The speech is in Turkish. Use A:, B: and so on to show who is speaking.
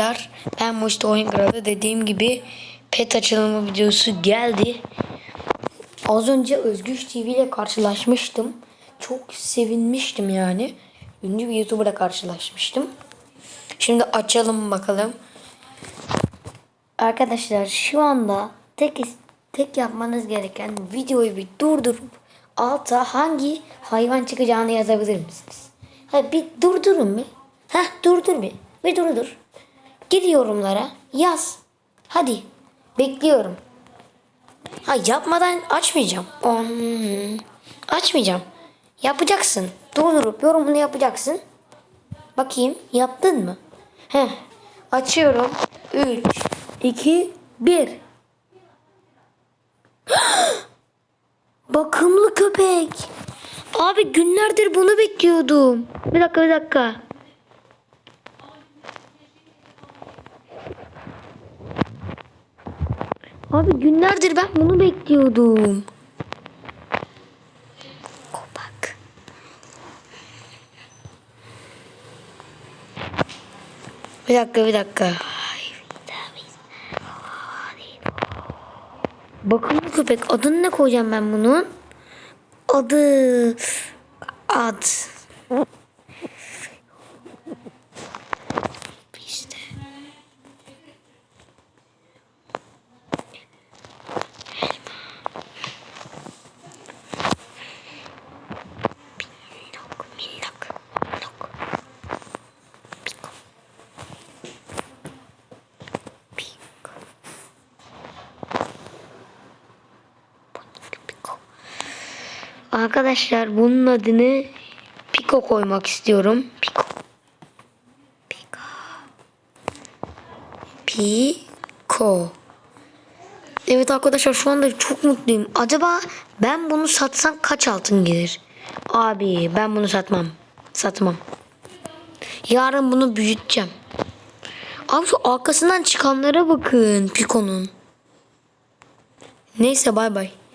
A: arkadaşlar. Ben Muş'ta Oyun Kralı dediğim gibi pet açılımı videosu geldi. Az önce Özgüç TV ile karşılaşmıştım. Çok sevinmiştim yani. Ünlü bir YouTuber'la karşılaşmıştım. Şimdi açalım bakalım. Arkadaşlar şu anda tek tek yapmanız gereken videoyu bir durdurup alta hangi hayvan çıkacağını yazabilir misiniz? Ha bir durdurun bir. Heh durdur bir. Bir durdur. Gir yorumlara yaz. Hadi bekliyorum. Ha yapmadan açmayacağım. Hmm, Açmayacağım. Yapacaksın. Durdurup yorumunu yapacaksın. Bakayım yaptın mı? Heh. Açıyorum. 3 2 1 Bakımlı köpek. Abi günlerdir bunu bekliyordum. Bir dakika bir dakika. Abi günlerdir ben bunu bekliyordum. Bak. Bir dakika bir dakika. Bakımlı köpek. Adını ne koyacağım ben bunun? Adı... Ad. Arkadaşlar bunun adını Piko koymak istiyorum. Piko. Piko. Piko. Evet arkadaşlar şu anda çok mutluyum. Acaba ben bunu satsam kaç altın gelir? Abi ben bunu satmam. Satmam. Yarın bunu büyüteceğim. Abi şu arkasından çıkanlara bakın Piko'nun. Neyse bay bay.